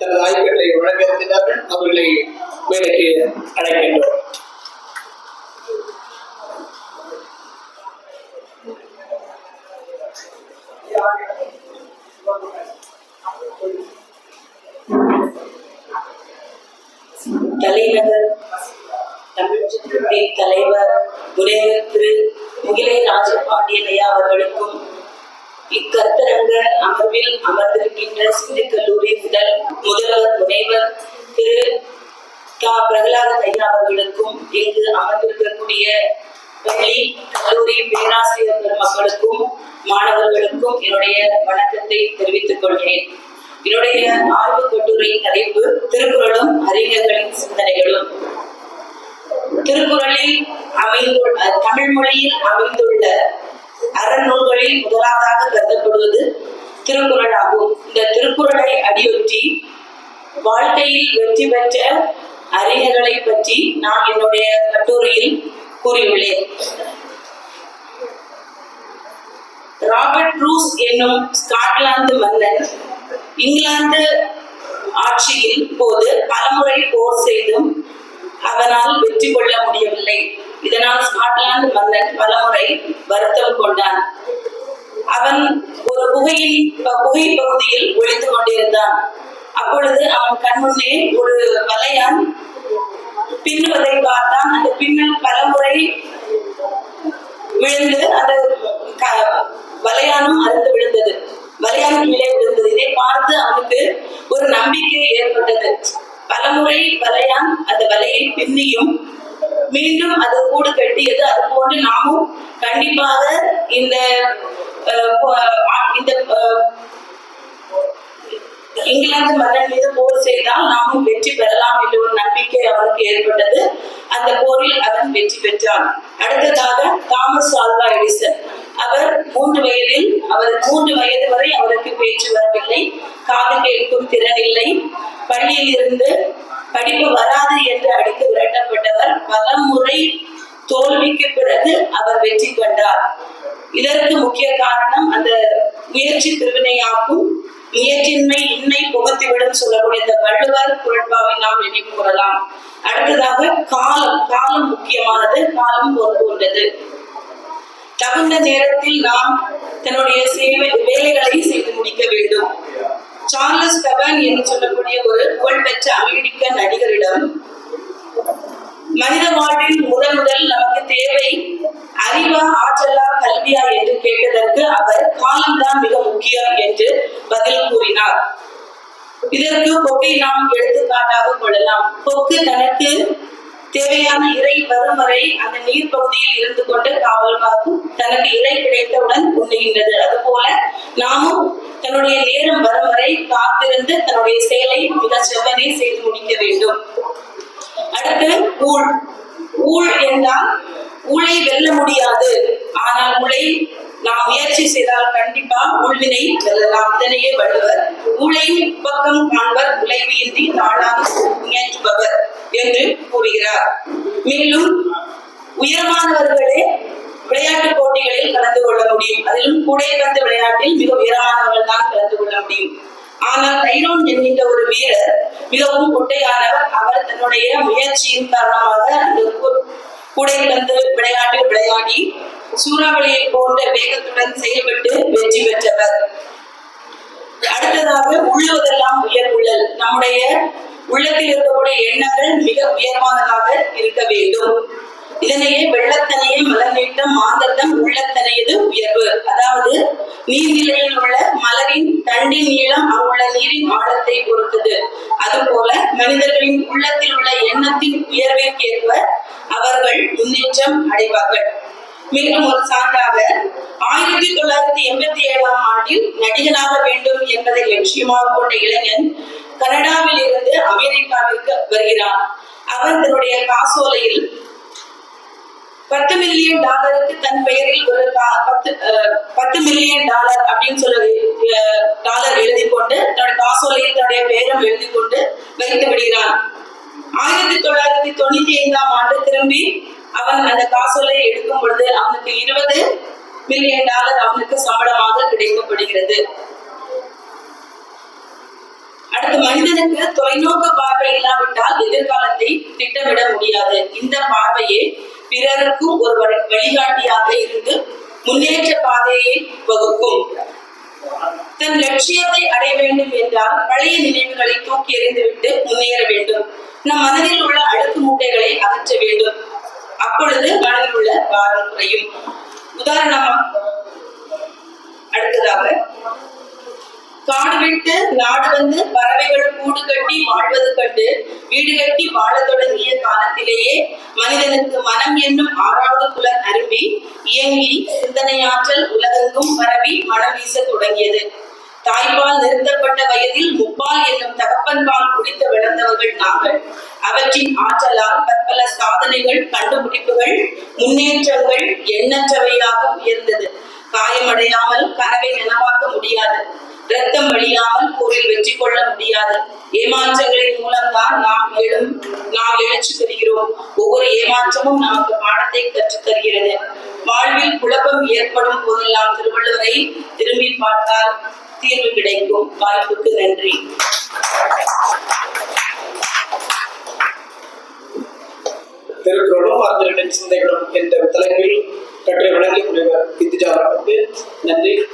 தனது ஆய்வுகளை வழங்க அவர்களை மேடைக்கு அழைக்கின்றோம். தலைநகர் தமிழ்ச்சங்கத்தின் தலைவர் முனைவர் திரு முகிலை ராஜபாண்டியன் ஐயா அவர்களுக்கும் இக்கருத்தரங்க அமர்வில் அமர்ந்திருக்கின்ற சிந்து கல்லூரி முதல் முதல்வர் முனைவர் திரு. கா. பிரகலாத ஐயா அவர்களுக்கும் இங்கு அமர்ந்திருக்கக்கூடிய பள்ளி கல்லூரி பேராசிரியர் பெருமக்களுக்கும் மாணவர்களுக்கும் என்னுடைய வணக்கத்தை தெரிவித்துக் கொள்கிறேன். என்னுடைய ஆய்வு கட்டுரை தலைப்பு திருக்குறளும் அறிஞர்களின் சிந்தனைகளும். திருக்குறளில் அமைந்துள்ள தமிழ் மொழியில் அமைந்துள்ள அறநூல்களில் முதலாவதாக கருதப்படுவது திருக்குறள் ஆகும் இந்த திருக்குறளை அடியொற்றி வாழ்க்கையில் வெற்றி பெற்ற அறிஞர்களை பற்றி நான் என்னுடைய கட்டுரையில் கூறியுள்ளேன். ராபர்ட் ப்ரூஸ் என்னும் ஸ்காட்லாந்து மன்னன் இங்கிலாந்து ஆட்சியில் போது பலமுறை போர் செய்தும் அவனால் வெற்றி கொள்ள முடியவில்லை. இதனால் ஸ்காட்லாந்து மன்னன் பலமுறை வருத்தம் கொண்டான். அவன் ஒரு குகையின் குகை பகுதியில் ஒளிந்து கொண்டிருந்தான். அப்பொழுது அவன் கண்முன்னே ஒரு வலையான் பின்னுவதை பார்த்தான். அந்த பின்னல் பலமுறை விழுந்து அந்த க- வலையானும் அறுந்து விழுந்தது. வலையான் கீழே விழுந்தது. இதை பார்த்து அவனுக்கு ஒரு நம்பிக்கை ஏற்பட்டது. பலமுறை வலையான் அந்த வலையை பின்னியும் மீண்டும் அது கூடு கட்டியது. அது போன்று நாமும் கண்டிப்பாக இந்த இந்த இங்கிலாந்து மன்னன் மீது போர் செய்தால் நாமும் வெற்றி பெறலாம் என்ற ஒரு நம்பிக்கை அவனுக்கு ஏற்பட்டது. அந்த போரில் அவன் வெற்றி பெற்றான். அடுத்ததாக தாமஸ் ஆல்வா எடிசன். அவர் மூன்று வயதில் அவர் மூன்று வயது வரை அவருக்கு பேச்சு வரவில்லை. காது கேட்கும் திறன் இல்லை. பள்ளியில் இருந்து படிப்பு வராது என்று அடித்து விரட்டப்பட்டவர் பல முறை தோல்விக்கு பிறகு அவர் வெற்றி கண்டார். இதற்கு முக்கிய காரணம் அந்த முயற்சி திருவினையாகும் முயற்சியின்மை இன்னை புகத்திவிடும் சொல்லக்கூடிய இந்த வள்ளுவர் குரட்பாவை நாம் நினைவு கூறலாம். அடுத்ததாக காலம் காலம் முக்கியமானது காலம் பொறுப்புள்ளது தகுந்த நேரத்தில் நாம் தன்னுடைய சேவை வேலைகளை செய்து முடிக்க வேண்டும். சார்லஸ் கபன் என்று சொல்லக்கூடிய ஒரு புகழ்பெற்ற அமெரிக்க நடிகரிடம் மனித வாழ்வில் முதல் முதல் நமக்கு தேவை அறிவா ஆற்றலா கல்வியா என்று கேட்டதற்கு அவர் காலம்தான் மிக முக்கியம் என்று பதில் கூறினார். இதற்கு கொக்கை நாம் எடுத்துக்காட்டாக கொள்ளலாம். கொக்கு தனக்கு தேவையான இறை வரும் வரை அந்த நீர் பகுதியில் இருந்து கொண்டு காவல் காக்கும் தனக்கு இறை கிடைத்தவுடன் உண்ணுகின்றது. அதுபோல நாமும் தன்னுடைய நேரம் வரும் வரை காத்திருந்து தன்னுடைய செயலை மிக செவ்வனே செய்து முடிக்க வேண்டும். அடுத்து ஊழ். ஊழ் என்றால் ஊழை வெல்ல முடியாது. ஆனால் ஊழை நாம் முயற்சி செய்தால் கண்டிப்பா உள்வினை வெல்லலாம். இதனையே வள்ளுவர் ஊழையும் பக்கம் காண்பர் உழைவு இன்றி நாளாக முயற்றுபவர் என்று கூறுகிறார். மேலும் உயரமானவர்களே விளையாட்டு போட்டிகளில் கலந்து கொள்ள முடியும். அதிலும் கூடைப்பந்து விளையாட்டில் மிக உயரமானவர்கள் தான் கலந்து கொள்ள முடியும். ஆனால் தைரோன் என்கின்ற ஒரு வீரர் மிகவும் குட்டையானவர். அவர் தன்னுடைய முயற்சியின் காரணமாக அந்த கூடைப்பந்து விளையாட்டில் விளையாடி சூறாவளியை போன்ற வேகத்துடன் செயல்பட்டு வெற்றி பெற்றவர். அடுத்ததாக உள்ளுவதெல்லாம் உயர்வுள்ளல் நம்முடைய உள்ளத்தில் இருக்கக்கூடிய எண்ணங்கள் மிக உயர்வானதாக இருக்க வேண்டும். இதனையே வெள்ளத்தனையே மலர்நீட்டம் மாந்தர்தம் உள்ளத்தனையது உயர்வு. அதாவது நீர்நிலையில் உள்ள மலரின் தண்டின் நீளம் அங்குள்ள நீரின் ஆழத்தை பொறுத்தது. அதுபோல மனிதர்களின் உள்ளத்தில் உள்ள எண்ணத்தின் உயர்விற்கேற்ப அவர்கள் முன்னேற்றம் அடைவார்கள். மேலும் ஒரு சான்றாக ஆயிரத்தி தொள்ளாயிரத்தி எண்பத்தி ஏழாம் ஆண்டில் நடிகனாக வேண்டும் என்பதை லட்சியமாக கொண்ட இளைஞன் கனடாவில் இருந்து அமெரிக்காவிற்கு வருகிறார். அவர் தன்னுடைய காசோலையில் பத்து மில்லியன் டாலருக்கு தன் பெயரில் ஒரு பத்து பத்து மில்லியன் டாலர் அப்படின்னு சொல்லி டாலர் எழுதி கொண்டு தன்னுடைய காசோலையில் தன்னுடைய பெயரும் எழுதி கொண்டு வைத்து விடுகிறார். ஆயிரத்தி தொள்ளாயிரத்தி தொண்ணூத்தி ஐந்தாம் ஆண்டு திரும்பி அவன் அந்த காசோலையை எடுக்கும் பொழுது அவனுக்கு இருபது மில்லியன் டாலர் அவனுக்கு சம்பளமாக கிடைக்கப்படுகிறது. அடுத்து மனிதனுக்கு தொலைநோக்கு பார்வை இல்லாவிட்டால் எதிர்காலத்தை திட்டமிட முடியாது. இந்த பார்வையே பிறருக்கும் ஒரு வழிகாட்டியாக இருந்து முன்னேற்ற பாதையை வகுக்கும். தன் லட்சியத்தை அடைய வேண்டும் என்றால் பழைய நினைவுகளை தூக்கி எறிந்துவிட்டு முன்னேற வேண்டும். நம் மனதில் உள்ள அழுக்கு மூட்டைகளை அகற்ற வேண்டும். அப்பொழுது மனதில் உள்ள பாரம் குறையும். உதாரணமா அடுத்ததாக காடு விட்டு நாடு வந்து பறவைகள் கூடு கட்டி வாழ்வது கண்டு வீடு கட்டி வாழ தொடங்கிய காலத்திலேயே மனிதனுக்கு மனம் என்னும் ஆறாவது புலன் அரும்பி இயங்கி சிந்தனையாற்றல் உலகெங்கும் பரவி மனம் வீச தொடங்கியது. தாய்ப்பால் நிறுத்தப்பட்ட வயதில் முப்பால் என்னும் தகப்பன்பால் குடித்து விளந்தவர்கள் நாங்கள். அவற்றின் ஆற்றலால் பற்பல சாதனைகள் கண்டுபிடிப்புகள் முன்னேற்றங்கள் எண்ணற்றவையாக உயர்ந்தது. காயமடையாமல் கனவை நனவாக்க முடியாது. ரத்தம் வழியாமல் போரில் வெற்றி கொள்ள முடியாது. ஏமாற்றங்களின் மூலம்தான் நாம் எழும் நாம் எழுச்சி பெறுகிறோம். ஒவ்வொரு ஏமாற்றமும் நமக்கு பாடத்தை கற்றுத் தருகிறது வாழ்வில் குழப்பம் ஏற்படும் போதெல்லாம் திருவள்ளுவரை திரும்பி பார்த்தால் தீர்வு கிடைக்கும். வாய்ப்புக்கு நன்றி. திருக்குறளும் அறிஞர்களின் சிந்தைகளும் என்ற தலைப்பில் கற்றை வழங்கிய முனைவர் இந்திஜா நன்றி.